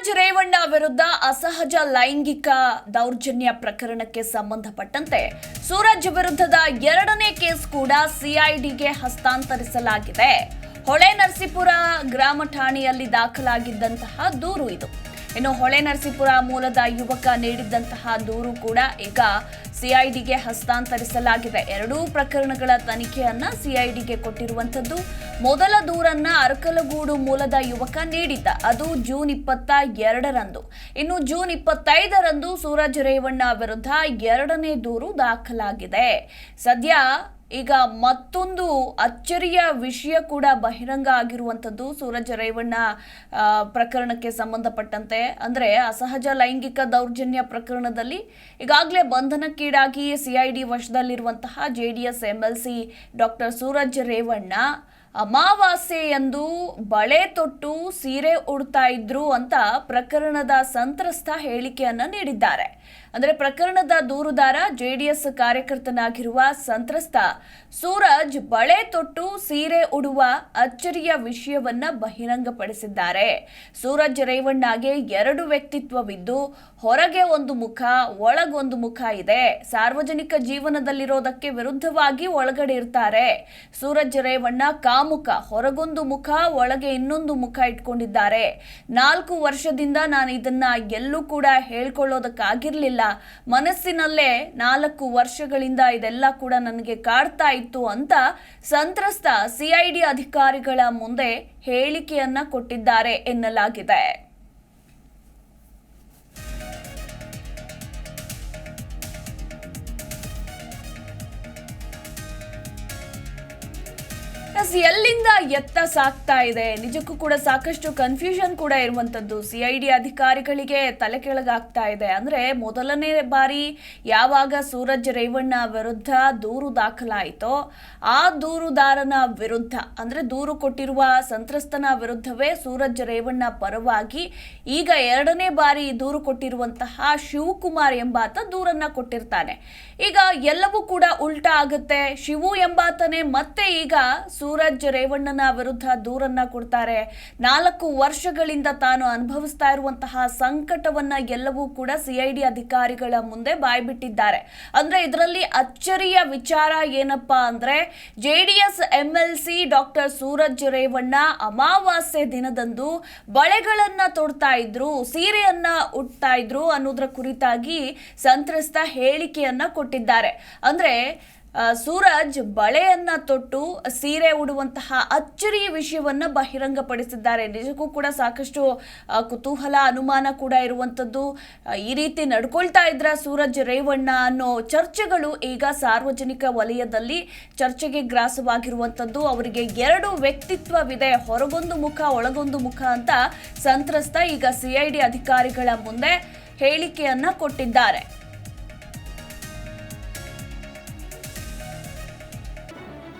ಸೂರಜ್ ರೇವಣ್ಣ ವಿರುದ್ಧ ಅಸಹಜ ಲೈಂಗಿಕ ದೌರ್ಜನ್ಯ ಪ್ರಕರಣಕ್ಕೆ ಸಂಬಂಧಪಟ್ಟಂತೆ ಸೂರಜ್ ವಿರುದ್ಧದ ಎರಡನೇ ಕೇಸ್ ಕೂಡ ಸಿಐಡಿಗೆ ಹಸ್ತಾಂತರಿಸಲಾಗಿದೆ. ಹೊಳೆ ನರಸೀಪುರ ಗ್ರಾಮ ಠಾಣೆಯಲ್ಲಿ ದಾಖಲಾಗಿದ್ದಂತಹ ದೂರು ಇದು. ಇನ್ನು ಹೊಳೆ ನರಸೀಪುರ ಮೂಲದ ಯುವಕ ನೀಡಿದ್ದಂತಹ ದೂರು ಕೂಡ ಈಗ ಸಿಐಡಿಗೆ ಹಸ್ತಾಂತರಿಸಲಾಗಿದೆ. ಎರಡೂ ಪ್ರಕರಣಗಳ ತನಿಖೆಯನ್ನ ಸಿಐಡಿಗೆ ಕೊಟ್ಟಿರುವಂಥದ್ದು. ಮೊದಲ ದೂರನ್ನ ಅರಕಲಗೂಡು ಮೂಲದ ಯುವಕ ನೀಡಿದ್ದ. ಅದು ಜೂನ್ ಇಪ್ಪತ್ತ ಎರಡರಂದು ಇನ್ನು ಜೂನ್ ಇಪ್ಪತ್ತೈದರಂದು ಸೂರಜ್ ರೇವಣ್ಣ ವಿರುದ್ಧ ಎರಡನೇ ದೂರು ದಾಖಲಾಗಿದೆ. ಸದ್ಯ ಈಗ ಮತ್ತೊಂದು ಅಚ್ಚರಿಯ ವಿಷಯ ಕೂಡ ಬಹಿರಂಗ ಆಗಿರುವಂಥದ್ದು. ಸೂರಜ್ ರೇವಣ್ಣ ಪ್ರಕರಣಕ್ಕೆ ಸಂಬಂಧಪಟ್ಟಂತೆ. ಅಂದರೆ ಅಸಹಜ ಲೈಂಗಿಕ ದೌರ್ಜನ್ಯ ಪ್ರಕರಣದಲ್ಲಿ ಈಗಾಗಲೇ ಬಂಧನಕ್ಕೀಡಾಗಿ CID ವಶದಲ್ಲಿರುವಂತಹ J D S M L C doctor Suraj Revanna ಅಮಾವಾಸ್ಯೆಯಂದು ಬಳೆ ತೊಟ್ಟು ಸೀರೆ ಉಡ್ತಾ ಇದ್ರು ಅಂತ ಪ್ರಕರಣದ ಸಂತ್ರಸ್ತ ಹೇಳಿಕೆಯನ್ನು ನೀಡಿದ್ದಾರೆ. ಅಂದರೆ ಪ್ರಕರಣದ ದೂರುದಾರ ಜೆಡಿಎಸ್ ಕಾರ್ಯಕರ್ತನಾಗಿರುವ ಸಂತ್ರಸ್ತ ಸೂರಜ್ ಬಳೆ ತೊಟ್ಟು ಸೀರೆ ಉಡುವ ಅಚ್ಚರಿಯ ವಿಷಯವನ್ನ ಬಹಿರಂಗಪಡಿಸಿದ್ದಾರೆ. ಸೂರಜ್ ರೇವಣ್ಣಗೆ ಎರಡು ವ್ಯಕ್ತಿತ್ವವಿದ್ದು ಹೊರಗೆ ಒಂದು ಮುಖ ಒಳಗೊಂದು ಮುಖ ಇದೆ. ಸಾರ್ವಜನಿಕ ಜೀವನದಲ್ಲಿರೋದಕ್ಕೆ ವಿರುದ್ಧವಾಗಿ ಒಳಗಡೆ ಇರ್ತಾರೆ. ಸೂರಜ್ ರೇವಣ್ಣ ಕಾಮುಖ ಹೊರಗೊಂದು ಮುಖ, ಒಳಗೆ ಇನ್ನೊಂದು ಮುಖ ಇಟ್ಕೊಂಡಿದ್ದಾರೆ. ನಾಲ್ಕು ವರ್ಷದಿಂದ ನಾನು ಇದನ್ನ ಎಲ್ಲೂ ಕೂಡ ಹೇಳ್ಕೊಳ್ಳೋದಕ್ಕಾಗಿರ್ಲಿಲ್ಲ. ಮನಸ್ಸಿನಲ್ಲೇ ನಾಲ್ಕು ವರ್ಷಗಳಿಂದ ಇದೆಲ್ಲ ಕೂಡ ನನಗೆ ಕಾಡ್ತಾ ಇತ್ತು ಅಂತ ಸಂತ್ರಸ್ತ ಸಿಐಡಿ ಅಧಿಕಾರಿಗಳ ಮುಂದೆ ಹೇಳಿಕೆಯನ್ನ ಕೊಟ್ಟಿದ್ದಾರೆ ಎನ್ನಲಾಗಿದೆ. ಎಸ್, ಎಲ್ಲಿಂದ ಎತ್ತ ಸಾಕ್ತಾ ಇದೆ? ನಿಜಕ್ಕೂ ಕೂಡ ಸಾಕಷ್ಟು ಕನ್ಫ್ಯೂಷನ್ ಕೂಡ ಇರುವಂತದ್ದು ಸಿಐಡಿ ಅಧಿಕಾರಿಗಳಿಗೆ ತಲೆ ಕೆಳಗಾಗ್ತಾ ಇದೆ. ಅಂದ್ರೆ ಮೊದಲನೇ ಬಾರಿ ಯಾವಾಗ ಸೂರಜ್ ರೇವಣ್ಣ ವಿರುದ್ಧ ದೂರು ದಾಖಲಾಯಿತೋ ಆ ದೂರುದಾರನ ವಿರುದ್ಧ ಅಂದ್ರೆ ದೂರು ಕೊಟ್ಟಿರುವ ಸಂತ್ರಸ್ತನ ವಿರುದ್ಧವೇ ಸೂರಜ್ ರೇವಣ್ಣ ಪರವಾಗಿ ಈಗ ಎರಡನೇ ಬಾರಿ ದೂರು ಕೊಟ್ಟಿರುವಂತಹ ಶಿವಕುಮಾರ್ ಎಂಬಾತ ದೂರನ್ನ ಕೊಟ್ಟಿರ್ತಾನೆ. ಈಗ ಎಲ್ಲವೂ ಕೂಡ ಉಲ್ಟಾ ಆಗುತ್ತೆ. ಶಿವು ಎಂಬಾತನೇ ಮತ್ತೆ ಈಗ ಸೂರಜ್ ರೇವಣ್ಣನ ವಿರುದ್ಧ ದೂರನ್ನ ಕೊಡ್ತಾರೆ. ನಾಲ್ಕು ವರ್ಷಗಳಿಂದ ತಾನು ಅನುಭವಿಸ್ತಾ ಇರುವಂತಹ ಸಂಕಟವನ್ನ ಎಲ್ಲವೂ ಕೂಡ ಸಿಐಡಿ ಅಧಿಕಾರಿಗಳ ಮುಂದೆ ಬಾಯ್ಬಿಟ್ಟಿದ್ದಾರೆ. ಅಂದ್ರೆ ಇದರಲ್ಲಿ ಅಚ್ಚರಿಯ ವಿಚಾರ ಏನಪ್ಪಾ ಅಂದ್ರೆ JDS MLC doctor Suraj Revanna ಅಮಾವಾಸ್ಯೆ ದಿನದಂದು ಬಳೆಗಳನ್ನ ತೊಡ್ತಾ ಇದ್ರು, ಸೀರೆಯನ್ನ ಉಡ್ತಾ ಇದ್ರು ಅನ್ನೋದ್ರ ಕುರಿತಾಗಿ ಸಂತ್ರಸ್ತ ಹೇಳಿಕೆಯನ್ನ ಕೊಟ್ಟಿದ್ದಾರೆ. ಅಂದ್ರೆ ಸೂರಜ್ ಬಳೆಯನ್ನ ತೊಟ್ಟು ಸೀರೆ ಉಡುವಂತಹ ಅಚ್ಚರಿಯ ವಿಷಯವನ್ನ ಬಹಿರಂಗಪಡಿಸಿದ್ದಾರೆ. ನಿಜಕ್ಕೂ ಕೂಡ ಸಾಕಷ್ಟು ಕುತೂಹಲ, ಅನುಮಾನ ಕೂಡ ಇರುವಂತದ್ದು. ಈ ರೀತಿ ನಡ್ಕೊಳ್ತಾ ಇದ್ರ ಸೂರಜ್ ರೇವಣ್ಣ ಅನ್ನೋ ಚರ್ಚೆಗಳು ಈಗ ಸಾರ್ವಜನಿಕ ವಲಯದಲ್ಲಿ ಚರ್ಚೆಗೆ ಗ್ರಾಸವಾಗಿರುವಂತದ್ದು. ಅವರಿಗೆ ಎರಡು ವ್ಯಕ್ತಿತ್ವವಿದೆ, ಹೊರಗೊಂದು ಮುಖ, ಒಳಗೊಂದು ಮುಖ ಅಂತ ಸಂತ್ರಸ್ತ ಈಗ ಸಿಐಡಿ ಅಧಿಕಾರಿಗಳ ಮುಂದೆ ಹೇಳಿಕೆಯನ್ನ ಕೊಟ್ಟಿದ್ದಾರೆ.